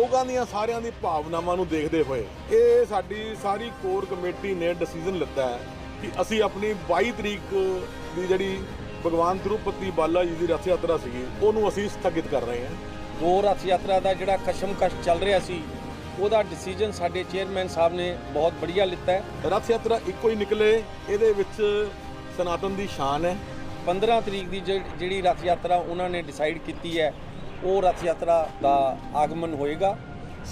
ਲੋਕਾਂ ਦੀਆਂ ਸਾਰਿਆਂ ਦੀ ਭਾਵਨਾਵਾਂ ਨੂੰ ਦੇਖਦੇ ਹੋਏ ਇਹ ਸਾਡੀ ਸਾਰੀ ਕੋਰ ਕਮੇਟੀ ਨੇ ਡਿਸੀਜਨ ਲਿੱਤਾ ਹੈ ਕਿ ਅਸੀਂ ਆਪਣੀ 22 ਤਰੀਕ ਦੀ ਜਿਹੜੀ ਭਗਵਾਨ ਤਿਰੂਪਤੀ ਬਾਲਾ ਜੀ ਦੀ ਰਥ ਯਾਤਰਾ ਸੀਗੀ ਉਹਨੂੰ ਅਸੀਂ ਸਥਗਿਤ ਕਰ ਰਹੇ ਹਾਂ। ਦੋ ਰਥ ਯਾਤਰਾ ਦਾ ਜਿਹੜਾ ਕਸ਼ਮਕਸ਼ ਚੱਲ ਰਿਹਾ ਸੀ ਉਹਦਾ ਡਿਸੀਜਨ ਸਾਡੇ ਚੇਅਰਮੈਨ ਸਾਹਿਬ ਨੇ ਬਹੁਤ ਬੜੀਆ ਲਿੱਤਾ ਹੈ। ਰਥ ਯਾਤਰਾ ਇੱਕੋ ਹੀ ਨਿਕਲੇ ਇਹਦੇ ਵਿੱਚ ਸਨਾਤਨ ਦੀ ਸ਼ਾਨ ਹੈ। 15 ਤਰੀਕ ਦੀ ਜਿਹੜੀ ਜਿਹੜੀ ਰਥ ਯਾਤਰਾ ਉਹਨਾਂ ਨੇ ਡਿਸਾਈਡ ਕੀਤੀ ਹੈ ਉਹ ਰਥ ਯਾਤਰਾ ਦਾ ਆਗਮਨ ਹੋਏਗਾ।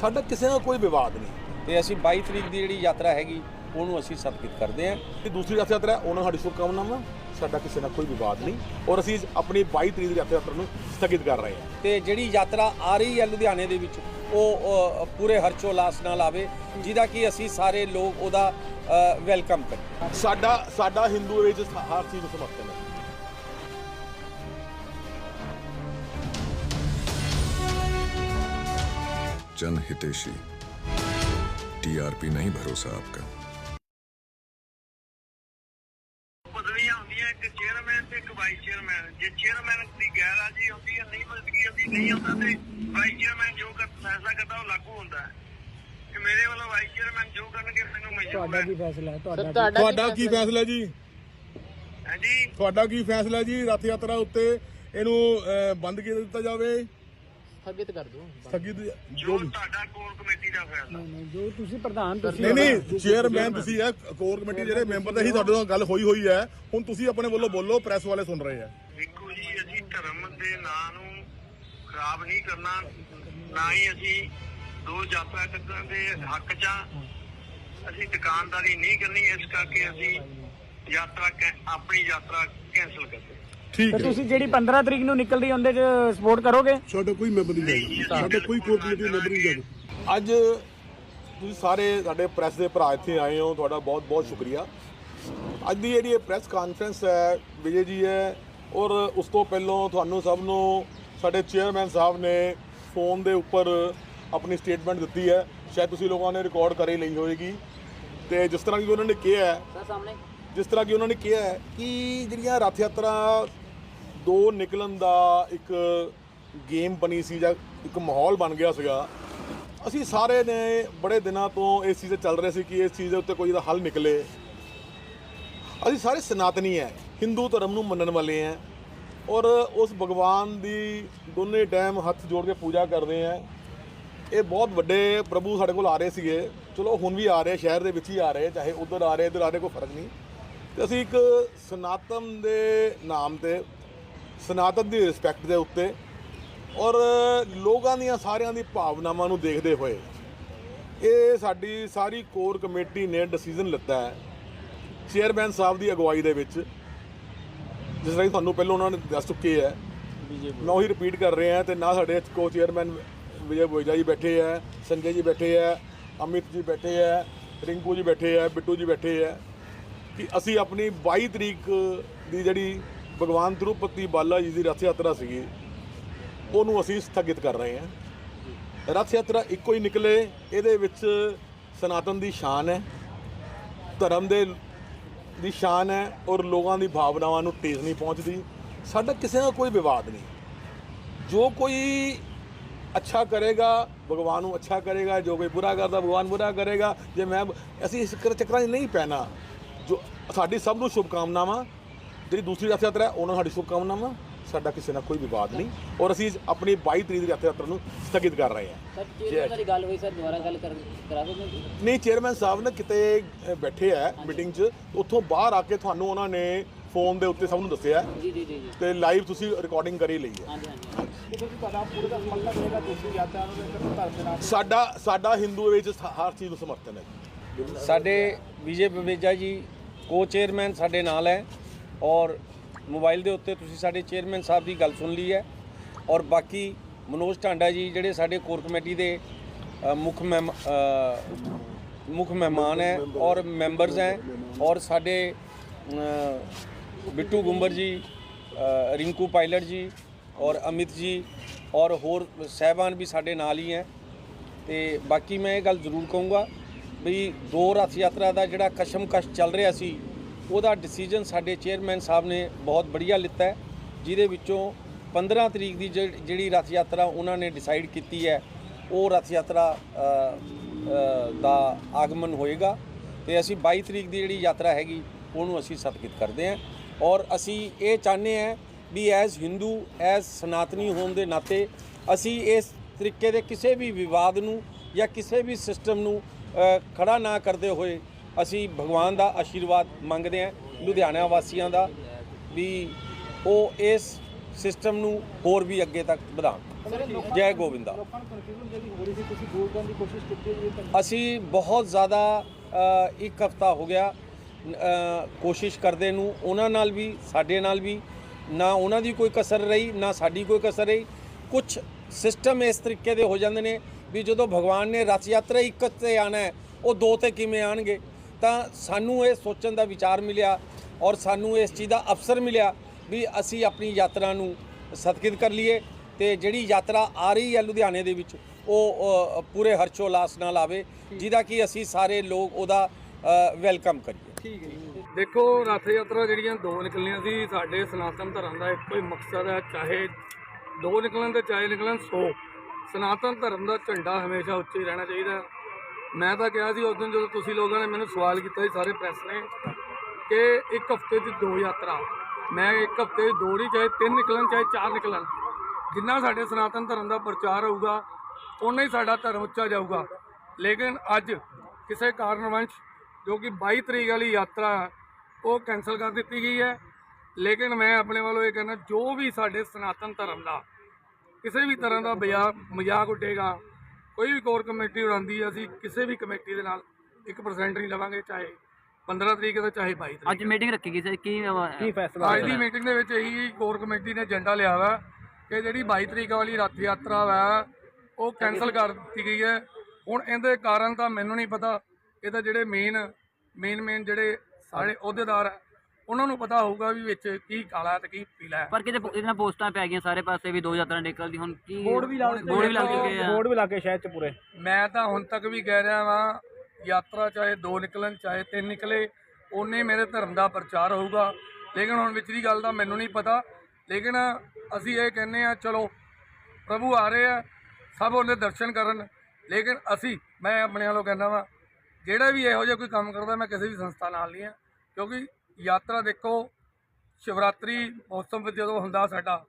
ਸਾਡਾ ਕਿਸੇ ਨਾਲ ਕੋਈ ਵਿਵਾਦ ਨਹੀਂ। ਤੇ ਅਸੀਂ 22 ਤਰੀਕ ਦੀ ਜਿਹੜੀ ਯਾਤਰਾ ਹੈਗੀ ਉਹਨੂੰ ਅਸੀਂ ਸਥਗਿਤ ਕਰਦੇ ਹਾਂ। ਇਹ ਦੂਸਰੀ ਰਥ ਯਾਤਰਾ ਉਹਨਾਂ ਨੂੰ ਸਾਡੀ ਸ਼ੁਭਕਾਮਨਾਵਾਂ। ਸਾਡਾ ਕਿਸੇ ਨਾਲ ਕੋਈ ਵਿਵਾਦ ਨਹੀਂ। ਔਰ ਅਸੀਂ ਆਪਣੀ 22 ਤਰੀਕ ਦੀ ਰਥ ਯਾਤਰਾ ਨੂੰ ਸਥਗਿਤ ਕਰ ਰਹੇ ਹਾਂ। ਤੇ ਜਿਹੜੀ ਯਾਤਰਾ ਆ ਰਹੀ ਹੈ ਲੁਧਿਆਣੇ ਦੇ ਵਿੱਚ ਉਹ ਪੂਰੇ ਹਰਚੋਲਾਸ ਨਾਲ ਆਵੇ ਜਿਹਦਾ ਕਿ ਅਸੀਂ ਸਾਰੇ ਲੋਕ ਉਹਦਾ ਵੈਲਕਮ ਕਰੀਏ। ਸਾਡਾ ਸਾਡਾ ਹਿੰਦੂ ਵਿੱਚ ਹਰ ਚੀਜ਼ ਨੂੰ ਸਮਰਥਨ ਹੈ। जन हितेशी टीआरपी नहीं भरोसा आपका ਪਦਵੀਆਂ ਹੁੰਦੀਆਂ ਇੱਕ ਚੇਅਰਮੈਨ ਤੇ ਇੱਕ ਵਾਈਸ ਚੇਅਰਮੈਨ ਜੇ ਚੇਅਰਮੈਨ ਦੀ ਗੈਰਹਾਜ਼ਰੀ ਹੁੰਦੀ ਹੈ ਨਹੀਂ ਮਦਦਗੀ ਹੁੰਦੀ ਨਹੀਂ ਹੁੰਦਾ ਤੇ ਵਾਈਸ ਚੇਅਰਮੈਨ ਜੋ ਕਰ ਫੈਸਲਾ ਕਰਦਾ ਉਹ ਲਾਗੂ ਹੁੰਦਾ ਹੈ ਕਿ ਮੇਰੇ ਵੱਲੋਂ ਵਾਈਸ ਚੇਅਰਮੈਨ ਜੋ ਕਰਨਗੇ ਮੈਨੂੰ ਮਨਜ਼ੂਰ ਹੈ ਕੀ ਫੈਸਲਾ ਹੈ ਤੁਹਾਡਾ ਤੁਹਾਡਾ ਕੀ ਫੈਸਲਾ ਜੀ ਹਾਂਜੀ ਤੁਹਾਡਾ ਕੀ ਫੈਸਲਾ ਜੀ ਰਥ ਯਾਤਰਾ ਉੱਤੇ ਇਹਨੂੰ ਅਹ, ਬੰਦ ਕੀਤਾ ਦਿੱਤਾ ਜਾਵੇ ਸਥਗਿਤ ਕਰ ਦਿਓ। ਸਥਗਿਤ ਜੋ ਤੁਹਾਡਾ ਕੋਰ ਕਮੇਟੀ ਦਾ ਫੈਸਲਾ। ਨਹੀਂ ਜੋ ਤੁਸੀਂ ਪ੍ਰਧਾਨ ਤੁਸੀਂ ਨਹੀਂ ਨਹੀਂ ਚੇਅਰਮੈਨ ਤੁਸੀਂ ਹੈ ਕੋਰ ਕਮੇਟੀ ਜਿਹੜੇ ਮੈਂਬਰ ਦਾ ਹੀ ਤੁਹਾਡੇ ਨਾਲ ਗੱਲ ਹੋਈ ਹੋਈ ਹੈ। ਹੁਣ ਤੁਸੀਂ ਆਪਣੇ ਵੱਲੋਂ ਬੋਲੋ ਪ੍ਰੈਸ ਵਾਲੇ ਸੁਣ ਰਹੇ ਆ। ਦੇਖੋ ਜੀ ਅਸੀਂ ਧਰਮ ਦੇ ਨਾਂ ਨੂੰ ਖਰਾਬ ਨਹੀਂ ਕਰਨਾ ਨਾ ਹੀ ਅਸੀਂ ਦੋ ਯਾਤਰਾ ਕਰਨ ਦੇ ਹੱਕ 'ਚ। ਅਸੀਂ ਦੁਕਾਨਦਾਰੀ ਨਹੀਂ ਕਰਨੀ ਇਸ ਕਰਕੇ ਅਸੀਂ ਯਾਤਰਾ ਆਪਣੀ ਯਾਤਰਾ ਕੈਂਸਲ ਕਰਦੇ ਠੀਕ ਤੇ ਤੁਸੀਂ ਜਿਹੜੀ 15 ਤਰੀਕ ਨੂੰ ਨਿਕਲ ਰਹੀ ਉਹਦੇ ਚ ਸਪੋਰਟ ਕਰੋਗੇ? ਸਾਡਾ ਕੋਈ ਮੈਂਬਰ ਨਹੀਂ ਜਾਏਗਾ। ਸਾਡਾ ਕੋਈ ਕਮੇਟੀ ਮੈਂਬਰ ਨਹੀਂ ਜਾਏਗਾ। ਅੱਜ ਤੁਸੀਂ ਸਾਰੇ ਸਾਡੇ ਪ੍ਰੈਸ ਦੇ ਭਰਾ ਇੱਥੇ ਆਏ ਹੋ ਤੁਹਾਡਾ ਬਹੁਤ ਬਹੁਤ ਸ਼ੁਕਰੀਆ। ਅੱਜ ਦੀ ਜਿਹੜੀ ਇਹ ਪ੍ਰੈਸ ਕਾਨਫਰੰਸ ਹੈ ਵਿਜੇ ਜੀ ਹੈ ਔਰ ਉਸ ਤੋਂ ਪਹਿਲਾਂ ਤੁਹਾਨੂੰ ਸਭ ਨੂੰ ਸਾਡੇ ਚੇਅਰਮੈਨ ਸਾਹਿਬ ਨੇ ਫੋਨ ਦੇ ਉੱਪਰ ਆਪਣੀ ਸਟੇਟਮੈਂਟ ਦਿੱਤੀ ਹੈ। ਸ਼ਾਇਦ ਤੁਸੀਂ ਲੋਕਾਂ ਨੇ ਰਿਕਾਰਡ ਕਰੀ ਲਈ ਹੋਵੇਗੀ ਤੇ ਜਿਸ ਤਰ੍ਹਾਂ ਕਿ ਉਹਨਾਂ ਨੇ ਕਿਹਾ ਹੈ ਜਿਸ ਤਰ੍ਹਾਂ ਕਿ ਉਹਨਾਂ ਨੇ ਕਿਹਾ ਹੈ ਕਿ ਜਿਹੜੀਆਂ ਰਥ ਯਾਤਰਾ ਦੋ ਨਿਕਲਣ ਦਾ ਇੱਕ ਗੇਮ ਬਣੀ ਸੀ ਜਾਂ ਇੱਕ ਮਾਹੌਲ ਬਣ ਗਿਆ ਸੀਗਾ, ਅਸੀਂ ਸਾਰੇ ਨੇ ਬੜੇ ਦਿਨਾਂ ਤੋਂ ਇਸ ਚੀਜ਼ ਤੇ ਚੱਲ ਰਹੇ ਸੀ ਕਿ ਇਸ ਚੀਜ਼ ਦੇ ਉੱਤੇ ਕੋਈ ਦਾ ਹੱਲ ਨਿਕਲੇ। ਅਸੀਂ ਸਾਰੇ ਸਨਾਤਨੀ ਹੈ, ਹਿੰਦੂ ਧਰਮ ਨੂੰ ਮੰਨਣ ਵਾਲੇ ਹੈ ਔਰ ਉਸ ਭਗਵਾਨ ਦੀ ਦੋਨੇ ਟਾਈਮ ਹੱਥ ਜੋੜ ਕੇ ਪੂਜਾ ਕਰਦੇ ਹੈ। ਇਹ ਬਹੁਤ ਵੱਡੇ ਪ੍ਰਭੂ ਸਾਡੇ ਕੋਲ ਆ ਰਹੇ ਸੀਗੇ। ਚਲੋ ਹੁਣ ਵੀ ਆ ਰਹੇ, ਸ਼ਹਿਰ ਦੇ ਵਿੱਚ ਹੀ ਆ ਰਹੇ, ਚਾਹੇ ਉਧਰ ਆ ਰਹੇ, ਇੱਧਰ ਆ ਰਹੇ, ਕੋਈ ਫ਼ਰਕ ਨਹੀਂ। ਤੇ ਅਸੀਂ ਇੱਕ ਸਨਾਤਨ ਦੇ ਨਾਮ ਤੇ, ਸਨਾਤਨ ਦੀ ਰਿਸਪੈਕਟ ਦੇ ਉੱਤੇ ਔਰ ਲੋਕਾਂ ਦੀਆਂ ਸਾਰਿਆਂ ਦੀ ਭਾਵਨਾਵਾਂ ਨੂੰ ਦੇਖਦੇ ਹੋਏ ਇਹ ਸਾਡੀ ਸਾਰੀ ਕੋਰ ਕਮੇਟੀ ਨੇ ਡਿਸੀਜਨ ਲਿੱਤਾ ਹੈ ਚੇਅਰਮੈਨ ਸਾਹਿਬ ਦੀ ਅਗਵਾਈ ਦੇ ਵਿੱਚ। ਜਿਸ ਤਰ੍ਹਾਂ ਕਿ ਤੁਹਾਨੂੰ ਪਹਿਲਾਂ ਉਹਨਾਂ ਨੇ ਦੱਸ ਚੁੱਕੇ ਹੈ। ਨਾ ਉਹੀ ਰਿਪੀਟ ਕਰ ਰਹੇ ਹਾਂ ਤੇ ਨਾ ਸਾਡੇ ਕੋ ਚੇਅਰਮੈਨ ਵਿਜੇ ਬੋਈਜਾ ਜੀ ਬੈਠੇ ਹੈ, ਸੰਜੇ ਜੀ ਬੈਠੇ ਹੈ, ਅਮਿਤ ਜੀ ਬੈਠੇ ਹੈ, ਰਿੰਕੂ ਜੀ ਬੈਠੇ ਹੈ, ਬਿੱਟੂ ਜੀ ਬੈਠੇ ਹੈ। ਕਿ ਅਸੀਂ ਆਪਣੀ 22 ਤਰੀਕ ਦੀ ਜਿਹੜੀ ਭਗਵਾਨ ਤਿਰੂਪਤੀ ਬਾਲਾ ਜੀ ਦੀ ਰਥ ਯਾਤਰਾ ਸੀਗੀ, ਉਹਨੂੰ ਅਸੀਂ ਸਥਗਿਤ ਕਰ ਰਹੇ ਹਾਂ। ਰਥ ਯਾਤਰਾ ਇੱਕੋ ਹੀ ਨਿਕਲੇ, ਇਹਦੇ ਵਿੱਚ ਸਨਾਤਨ ਦੀ ਸ਼ਾਨ ਹੈ, ਧਰਮ ਦੇ ਦੀ ਸ਼ਾਨ ਹੈ ਔਰ ਲੋਕਾਂ ਦੀ ਭਾਵਨਾਵਾਂ ਨੂੰ ਤੇਜ਼ ਨਹੀਂ ਪਹੁੰਚਦੀ। ਸਾਡਾ ਕਿਸੇ ਨਾਲ ਕੋਈ ਵਿਵਾਦ ਨਹੀਂ। ਜੋ ਕੋਈ ਅੱਛਾ ਕਰੇਗਾ, ਭਗਵਾਨ ਨੂੰ ਅੱਛਾ ਕਰੇਗਾ, ਜੋ ਕੋਈ ਬੁਰਾ ਕਰਦਾ, ਭਗਵਾਨ ਬੁਰਾ ਕਰੇਗਾ। ਜੇ ਮੈਂ, ਅਸੀਂ ਇਸ ਚੱਕਰਾਂ 'ਚ ਨਹੀਂ ਪੈਣਾ। ਜੋ ਸਾਡੀ ਸਭ ਨੂੰ ਸ਼ੁਭਕਾਮਨਾਵਾਂ। ਜਿਹੜੀ ਦੂਸਰੀ ਰਥ ਯਾਤਰਾ ਹੈ ਉਹਨਾਂ ਨੂੰ ਸਾਡੀ ਸ਼ੁਭਕਾਮਨਾਵਾਂ। ਸਾਡਾ ਕਿਸੇ ਨਾਲ ਕੋਈ ਵਿਵਾਦ ਨਹੀਂ। ਔਰ ਅਸੀਂ ਆਪਣੀ 22 ਤਰੀਕ ਦੀ ਰਥ ਯਾਤਰਾ ਨੂੰ ਸਥਗਿਤ ਕਰ ਰਹੇ ਹਾਂ। ਸਰ ਚੇਅਰਮੈਨ ਵਾਲੀ ਗੱਲ ਹੋਈ ਸਰ ਦੁਬਾਰਾ ਗੱਲ ਕਰ ਕਰਾ ਦਿੰਦੇ ਜੀ ਨਹੀਂ ਚੇਅਰਮੈਨ ਸਾਹਿਬ ਨੇ ਕਿਤੇ ਬੈਠੇ ਆ ਮੀਟਿੰਗ 'ਚ। ਉੱਥੋਂ ਬਾਹਰ ਆ ਕੇ ਤੁਹਾਨੂੰ ਉਹਨਾਂ ਨੇ ਫੋਨ ਦੇ ਉੱਤੇ ਸਭ ਨੂੰ ਦੱਸਿਆ। ਜੀ ਜੀ ਜੀ ਜੀ। ਤੇ ਲਾਈਵ ਤੁਸੀਂ ਰਿਕਾਰਡਿੰਗ ਕਰੀ ਲਈ ਹੈ। ਹਾਂਜੀ ਹਾਂਜੀ। ਤੁਹਾਡਾ ਪੂਰਾ ਦਾ ਸਮਰਥਨ ਰਹੇਗਾ ਤੁਸੀਂ ਯਾਤਰਾ ਨੂੰ ਇੱਕ ਧਰਮ ਦੇ ਨਾਲ ਸਾਡਾ ਸਾਡਾ ਹਿੰਦੂ ਵਿੱਚ ਹਰ ਚੀਜ਼ ਨੂੰ ਸਮਰਥਨ ਹੈ। ਸਾਡੇ ਵਿਜੇ ਬਵੇਜਾ ਜੀ ਕੋ ਚੇਅਰਮੈਨ ਸਾਡੇ ਨਾਲ ਹੈ ਔਰ ਮੋਬਾਈਲ ਦੇ ਉੱਤੇ ਤੁਸੀਂ ਸਾਡੇ ਚੇਅਰਮੈਨ ਸਾਹਿਬ ਦੀ ਗੱਲ ਸੁਣ ਲਈ ਹੈ ਔਰ ਬਾਕੀ ਮਨੋਜ ਢਾਂਡਾ ਜੀ ਜਿਹੜੇ ਸਾਡੇ ਕੋਰ ਕਮੇਟੀ ਦੇ ਮੁੱਖ ਮਹਿਮ ਮੁੱਖ ਮਹਿਮਾਨ ਹੈ ਔਰ ਮੈਂਬਰਸ ਹੈ ਔਰ ਸਾਡੇ ਬਿੱਟੂ ਗੁੰਬਰ ਜੀ ਰਿੰਕੂ ਪਾਇਲਟ ਜੀ ਔਰ ਅਮਿਤ ਜੀ ਔਰ ਹੋਰ ਸਹਿਬਾਨ ਵੀ ਸਾਡੇ ਨਾਲ ਹੀ ਹੈ ਤੇ ਬਾਕੀ ਮੈਂ ਇਹ ਗੱਲ ਜ਼ਰੂਰ ਕਹੂੰਗਾ ਵੀ ਦੋ ਰਥ ਯਾਤਰਾ ਦਾ ਜਿਹੜਾ ਕਸ਼ਮਕਸ਼ ਚੱਲ ਰਿਹਾ ਸੀ, ਉਹਦਾ ਡਿਸੀਜਨ ਸਾਡੇ ਚੇਅਰਮੈਨ ਸਾਹਿਬ ਨੇ ਬਹੁਤ ਬੜੀਆ ਲਿੱਤਾ ਜਿਹਦੇ ਵਿੱਚੋਂ 15 ਤਰੀਕ ਦੀ ਜਿਹੜੀ ਜਿਹੜੀ ਰਥ ਯਾਤਰਾ ਉਹਨਾਂ ਨੇ ਡਿਸਾਈਡ ਕੀਤੀ ਹੈ, ਉਹ ਰਥ ਯਾਤਰਾ ਦਾ ਆਗਮਨ ਹੋਏਗਾ ਤੇ ਅਸੀਂ 22 ਤਰੀਕ ਦੀ ਜਿਹੜੀ ਯਾਤਰਾ ਹੈਗੀ, ਉਹਨੂੰ ਅਸੀਂ ਸਤਿਕ੍ਰਿਤ ਕਰਦੇ ਹਾਂ ਔਰ ਅਸੀਂ ਇਹ ਚਾਹੁੰਦੇ ਹਾਂ ਵੀ ਐਜ਼ ਹਿੰਦੂ ਐਜ਼ ਸਨਾਤਨੀ ਹੋਣ ਦੇ ਨਾਤੇ ਅਸੀਂ ਇਸ ਤਰੀਕੇ ਦੇ ਕਿਸੇ ਵੀ ਵਿਵਾਦ ਨੂੰ ਜਾਂ ਕਿਸੇ ਵੀ ਸਿਸਟਮ ਨੂੰ ਖੜਾ ਨਾ ਕਰਦੇ ਹੋਏ ਅਸੀਂ ਭਗਵਾਨ ਦਾ ਆਸ਼ੀਰਵਾਦ ਮੰਗਦੇ ਹਾਂ ਲੁਧਿਆਣਾ ਵਾਸੀਆਂ ਦਾ ਵੀ ਉਹ ਇਸ ਸਿਸਟਮ ਨੂੰ ਹੋਰ ਵੀ ਅੱਗੇ ਤੱਕ ਵਧਾਉਣ। ਜੈ ਗੋਬਿੰਦਾ ਅਸੀਂ ਬਹੁਤ ਜ਼ਿਆਦਾ ਇੱਕ ਹਫਤਾ ਹੋ ਗਿਆ ਕੋਸ਼ਿਸ਼ ਕਰਦੇ ਨੂੰ ਉਹਨਾਂ ਨਾਲ ਵੀ ਸਾਡੇ ਨਾਲ ਵੀ ਨਾ ਉਹਨਾਂ ਦੀ ਕੋਈ ਕਸਰ ਰਹੀ ਨਾ ਸਾਡੀ ਕੋਈ ਕਸਰ ਰਹੀ। ਕੁਝ ਸਿਸਟਮ ਇਸ ਤਰੀਕੇ ਦੇ ਹੋ ਜਾਂਦੇ ਨੇ ਵੀ ਜਦੋਂ ਭਗਵਾਨ ਨੇ ਰਥ ਯਾਤਰਾ ਇੱਕ ਤੇ ਆਣਾ ਹੈ ਉਹ ਦੋ ਤੇ ਕਿਵੇਂ ਆਣਗੇ? ਤਾਂ ਸਾਨੂੰ ਇਹ ਸੋਚਣ ਦਾ ਵਿਚਾਰ ਮਿਲਿਆ ਔਰ ਸਾਨੂੰ ਇਸ ਚੀਜ਼ ਦਾ ਅਵਸਰ ਮਿਲਿਆ ਵੀ ਅਸੀਂ ਆਪਣੀ ਯਾਤਰਾ ਨੂੰ ਸਤਿਕ੍ਰਿਤ ਕਰ ਲਈਏ ਤੇ ਜਿਹੜੀ ਯਾਤਰਾ ਆ ਰਹੀ ਹੈ ਲੁਧਿਆਣੇ ਦੇ ਵਿੱਚ ਉਹ ਅ, ਪੂਰੇ ਹਰਸ਼ੋਲਾਸ ਨਾਲ ਆਵੇ ਜਿਹਦਾ ਕਿ ਅਸੀਂ ਸਾਰੇ ਲੋਕ ਉਹਦਾ ਵੈਲਕਮ ਕਰੀਏ। ਦੇਖੋ ਰਥ ਯਾਤਰਾ ਜਿਹੜੀਆਂ ਦੋ ਨਿਕਲੀਆਂ ਸੀ ਸਾਡੇ ਸਨਾਤਨ ਧਰਮ ਦਾ ਇੱਕੋ ਹੀ ਮਕਸਦ ਹੈ ਚਾਹੇ ਦੋ ਨਿਕਲਣ ਤੇ ਚਾਹੇ ਨਿਕਲਣ 100 ਸਨਾਤਨ ਧਰਮ ਦਾ ਝੰਡਾ ਹਮੇਸ਼ਾ ਉੱਚੇ ਰਹਿਣਾ ਚਾਹੀਦਾ ਮੈਂ ਤਾਂ ਕਿਹਾ ਸੀ ਉਸ ਦਿਨ ਜਦੋਂ ਤੁਸੀਂ ਲੋਕਾਂ ਨੇ ਮੈਨੂੰ ਸਵਾਲ ਕੀਤਾ ਸੀ, ਸਾਰੇ ਪ੍ਰੈਸ ਨੇ, ਕਿ ਇੱਕ ਹਫ਼ਤੇ 'ਚ ਦੋ ਯਾਤਰਾ, ਮੈਂ ਇੱਕ ਹਫ਼ਤੇ 'ਚ ਦੋ ਨਹੀਂ, ਚਾਹੇ ਤਿੰਨ ਨਿਕਲਣ, ਚਾਹੇ ਚਾਰ ਨਿਕਲਣ, ਜਿੰਨਾ ਸਾਡੇ ਸਨਾਤਨ ਧਰਮ ਦਾ ਪ੍ਰਚਾਰ ਹੋਊਗਾ ਉਨਾ ਹੀ ਸਾਡਾ ਧਰਮ ਉੱਚਾ ਜਾਊਗਾ। ਲੇਕਿਨ ਅੱਜ ਕਿਸੇ ਕਾਰਨਵੰਸ਼ ਜੋ ਕਿ 22 ਤਰੀਕ ਵਾਲੀ ਯਾਤਰਾ ਉਹ ਕੈਨਸਲ ਕਰ ਦਿੱਤੀ ਗਈ ਹੈ। ਲੇਕਿਨ ਮੈਂ ਆਪਣੇ ਵੱਲੋਂ ਇਹ ਕਹਿਣਾ, ਜੋ ਵੀ ਸਾਡੇ ਸਨਾਤਨ ਧਰਮ ਦਾ ਕਿਸੇ ਵੀ ਤਰ੍ਹਾਂ ਦਾ ਮਜ਼ਾਕ ਮਜ਼ਾਕ ਉੱਡੇਗਾ ਕੋਈ ਵੀ ਕੋਰ ਕਮੇਟੀ ਉਡਾਉਂਦੀ ਹੈ ਅਸੀਂ ਕਿਸੇ ਵੀ ਕਮੇਟੀ ਦੇ ਨਾਲ 1% ਨਹੀਂ ਲਵਾਂਗੇ ਚਾਹੇ 15 ਤਰੀਕ ਦਾ ਚਾਹੇ 22 ਤਰੀਕ ਅੱਜ ਮੀਟਿੰਗ ਰੱਖੀ ਗਈ ਸੀ ਕੀ ਕੀ ਫੈਸਲਾ ਅੱਜ ਦੀ ਮੀਟਿੰਗ ਦੇ ਵਿੱਚ ਇਹੀ ਕੋਰ ਕਮੇਟੀ ਨੇ ਏਜੰਡਾ ਲਿਆ ਵਾ ਕਿ ਜਿਹੜੀ 22 ਤਰੀਕ ਵਾਲੀ ਰੱਥ ਯਾਤਰਾ ਵਾ ਉਹ ਕੈਨਸਲ ਕਰ ਦਿੱਤੀ ਗਈ ਹੈ। ਹੁਣ ਇਹਦੇ ਕਾਰਨ ਤਾਂ ਮੈਨੂੰ ਨਹੀਂ ਪਤਾ ਇਹ ਤਾਂ ਜਿਹੜੇ ਮੇਨ ਮੇਨ ਮੇਨ ਜਿਹੜੇ ਸਾਰੇ ਅਹੁਦੇਦਾਰ ਹੈ ਉਹਨਾਂ ਨੂੰ ਪਤਾ ਹੋਊਗਾ ਵੀ ਵਿੱਚ ਕੀ ਕਾਲਾ ਹੈ ਤੇ ਕੀ ਪੀਲਾ ਹੈ। ਪਰ ਕਿਤੇ ਇਹਦੇ ਨਾਲ ਪੋਸਟਾਂ ਪੈ ਗਈਆਂ ਸਾਰੇ ਪਾਸੇ ਵੀ ਦੋ ਯਾਤਰਾ ਨਿਕਲਦੀ ਹੁਣ ਕੀ ਬੋਰਡ ਵੀ ਲਾ ਦਿੱਤੇ ਬੋਰਡ ਵੀ ਲੱਗ ਚੁੱਕੇ ਆ। ਬੋਰਡ ਵੀ ਲਾ ਕੇ ਸ਼ਹਿਰ ਚ ਪੂਰੇ। ਮੈਂ ਤਾਂ ਹੁਣ ਤੱਕ ਵੀ ਕਹਿ ਰਿਹਾ ਵਾਂ ਯਾਤਰਾ ਚਾਹੇ ਦੋ ਨਿਕਲਣ ਚਾਹੇ ਤਿੰਨ ਨਿਕਲੇ ਉਹਨੇ ਮੇਰੇ ਧਰਮ ਦਾ ਪ੍ਰਚਾਰ ਹੋਊਗਾ। ਲੇਕਿਨ ਹੁਣ ਵਿਚਲੀ ਗੱਲ ਦਾ ਮੈਨੂੰ ਨਹੀਂ ਪਤਾ। ਲੇਕਿਨ ਅਸੀਂ ਇਹ ਕਹਿੰਦੇ ਆ ਚਲੋ ਪ੍ਰਭੂ ਆ ਰਹੇ ਆ ਸਭ ਉਹਦੇ ਦਰਸ਼ਨ ਕਰਨ। ਲੇਕਿਨ ਅਸੀਂ ਮੈਂ ਆਪਣੇ ਵੱਲੋਂ ਕਹਿੰਦਾ ਵਾਂ ਜਿਹੜਾ ਵੀ ਇਹੋ ਜਿਹਾ ਕੋਈ ਕੰਮ ਕਰਦਾ ਮੈਂ ਕਿਸੇ ਵੀ ਸੰਸਥਾ ਨਾਲ ਨਹੀਂ ਆ। ਕਿਉਂਕਿ ਯਾਤਰਾ ਦੇਖੋ ਸ਼ਿਵਰਾਤਰੀ ਮੌਸਮ ਵਿੱਚ ਜਦੋਂ ਹੁੰਦਾ ਸਾਡਾ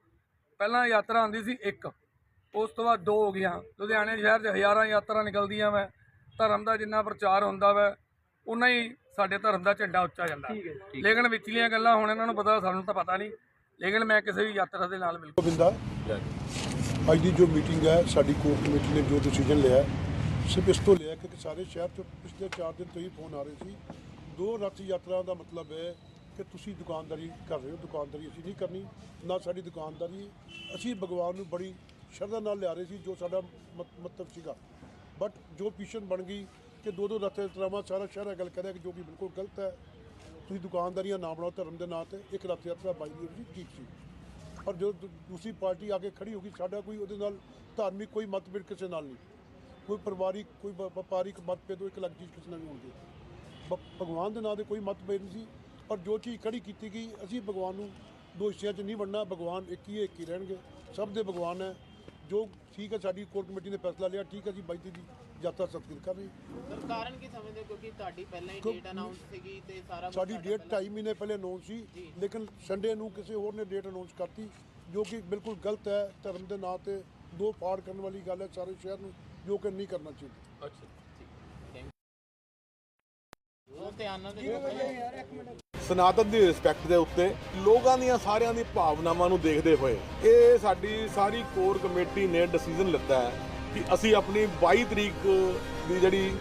ਪਹਿਲਾਂ ਯਾਤਰਾ ਆਉਂਦੀ ਸੀ ਇੱਕ ਉਸ ਤੋਂ ਬਾਅਦ ਦੋ ਹੋ ਗਈਆਂ। ਲੁਧਿਆਣੇ ਸ਼ਹਿਰ 'ਚ ਹਜ਼ਾਰਾਂ ਯਾਤਰਾ ਨਿਕਲਦੀਆਂ ਵਾ ਧਰਮ ਦਾ ਜਿੰਨਾ ਪ੍ਰਚਾਰ ਹੁੰਦਾ ਵਾ ਉਨਾ ਹੀ ਸਾਡੇ ਧਰਮ ਦਾ ਝੰਡਾ ਉੱਚਾ ਜਾਂਦਾ। ਲੇਕਿਨ ਵਿਚਲੀਆਂ ਗੱਲਾਂ ਹੁਣ ਇਹਨਾਂ ਨੂੰ ਪਤਾ ਸਾਨੂੰ ਤਾਂ ਪਤਾ ਨਹੀਂ। ਲੇਕਿਨ ਮੈਂ ਕਿਸੇ ਵੀ ਯਾਤਰਾ ਦੇ ਨਾਲ ਬਿਲਕੁਲ ਗੋਬਿੰਦਾ ਅੱਜ ਦੀ ਜੋ ਮੀਟਿੰਗ ਹੈ ਸਾਡੀ ਕੋਰ ਕਮੇਟੀ ਨੇ ਜੋ ਡਿਸੀਜਨ ਲਿਆ ਸਿਰਫ ਇਸ ਤੋਂ ਲਿਆ ਕਿ ਸਾਰੇ ਸ਼ਹਿਰ ਤੋਂ ਪਿਛਲੇ 4 ਦਿਨ ਤੋਂ ਹੀ ਫੋਨ ਆ ਰਹੇ ਸੀ। ਦੋ ਰੱਥ ਯਾਤਰਾ ਦਾ ਮਤਲਬ ਹੈ ਕਿ ਤੁਸੀਂ ਦੁਕਾਨਦਾਰੀ ਕਰ ਰਹੇ ਹੋ, ਦੁਕਾਨਦਾਰੀ ਅਸੀਂ ਨਹੀਂ ਕਰਨੀ, ਨਾ ਸਾਡੀ ਦੁਕਾਨਦਾਰੀ। ਅਸੀਂ ਭਗਵਾਨ ਨੂੰ ਬੜੀ ਸ਼ਰਧਾ ਨਾਲ ਲਿਆ ਰਹੇ ਸੀ, ਜੋ ਸਾਡਾ ਮਤ- ਮਤਲਬ ਸੀਗਾ। ਬਟ ਜੋ ਪੀਸ਼ਨ ਬਣ ਗਈ ਕਿ ਦੋ ਦੋ ਰੱਥ ਯਾਤਰਾਵਾਂ, ਸਾਰਾ ਸ਼ਹਿਰ ਇਹ ਗੱਲ ਕਰਿਆ ਕਿ ਜੋ ਕਿ ਬਿਲਕੁਲ ਗਲਤ ਹੈ, ਤੁਸੀਂ ਦੁਕਾਨਦਾਰੀਆਂ ਨਾ ਬਣਾਓ, ਧਰਮ ਦੇ ਨਾਂ ਤੇ ਇੱਕ ਰੱਥ ਯਾਤਰਾ ਬਾਈ ਦੀ ਸੀ, ਠੀਕ ਸੀ। ਪਰ ਜੋ ਦੂ- ਦੂਸਰੀ ਪਾਰਟੀ ਆ ਕੇ ਖੜੀ ਹੋ ਗਈ, ਸਾਡਾ ਕੋਈ ਉਹਦੇ ਨਾਲ ਧਾਰਮਿਕ ਕੋਈ ਮਤਭੇਦ ਕਿਸੇ ਨਾਲ ਨਹੀਂ। ਕੋਈ ਪਰਿਵਾਰਿਕ, ਕੋਈ ਵਪਾਰਿਕ ਮਤਭੇਦ ਕੋਈ ਇੱਕ ਅਲੱਗ ਚੀਜ਼ ਕਿਸੇ ਨਾਲ ਨਹੀਂ ਹੋਣਗੇ ਭਗਵਾਨ ਦੇ ਨਾਂ ਦੇ ਕੋਈ ਮਤਭੇਦ ਨਹੀਂ ਸੀ ਔਰ ਜੋ ਚੀਜ਼ ਖੜੀ ਕੀਤੀ ਗਈ ਅਸੀਂ ਭਗਵਾਨ ਨੂੰ ਦੋ ਹਿੱਸਿਆਂ 'ਚ ਨਹੀਂ ਵੰਡਣਾ ਭਗਵਾਨ ਇੱਕ ਹੀ ਹੈ, ਇੱਕ ਹੀ ਰਹਿਣਗੇ ਸਭ ਦੇ ਭਗਵਾਨ ਹੈ। ਜੋ ਠੀਕ ਹੈ ਸਾਡੀ ਕੋਰ ਕਮੇਟੀ ਨੇ ਫੈਸਲਾ ਲਿਆ ਠੀਕ ਹੈ ਜੀ ਬਾਈ ਦੀ ਯਾਤਰਾ ਸਤਿਕਾਰ ਕਰ ਰਹੀ ਸਰ ਕਾਰਨ ਕੀ ਸਮਝਦੇ? ਕਿਉਂਕਿ ਤੁਹਾਡੀ ਪਹਿਲਾਂ ਹੀ ਡੇਟ ਅਨਾਉਂਸ ਸੀਗੀ ਤੇ ਸਾਰਾ ਸਾਡੀ ਡੇਟ ਪਹਿਲਾਂ- 2.5 ਮਹੀਨੇ ਪਹਿਲੇ ਅਨਾਉਂਸ ਸੀ ਲੇਕਿਨ ਸੰਡੇ ਨੂੰ ਕਿਸੇ ਹੋਰ ਨੇ ਡੇਟ ਅਨਾਉਂਸ ਕਰਤੀ ਜੋ ਕਿ ਬਿਲਕੁਲ ਗਲਤ ਹੈ ਧਰਮ ਦੇ ਨਾਂ ਤੇ ਦੋ ਪਾੜ ਕਰਨ ਵਾਲੀ ਗੱਲ ਹੈ ਸਾਰੇ ਸ਼ਹਿਰ ਨੂੰ ਜੋ ਕਿ ਨਹੀਂ ਕਰਨਾ ਚਾਹੀਦਾ। ਸਨਾਤਨ ਦੀ ਰਿਸਪੈਕਟ ਦੇ ਉੱਤੇ ਲੋਕਾਂ ਦੀਆਂ ਸਾਰਿਆਂ ਦੀ ਭਾਵਨਾਵਾਂ ਨੂੰ ਦੇਖਦੇ ਹੋਏ ਇਹ ਸਾਡੀ ਸਾਰੀ ਕੋਰ ਕਮੇਟੀ ਨੇ ਡਿਸੀਜਨ ਲਿੱਤਾ ਹੈ ਕਿ ਅਸੀਂ ਆਪਣੀ 22 ਤਰੀਕ ਦੀ ਜਿਹੜੀ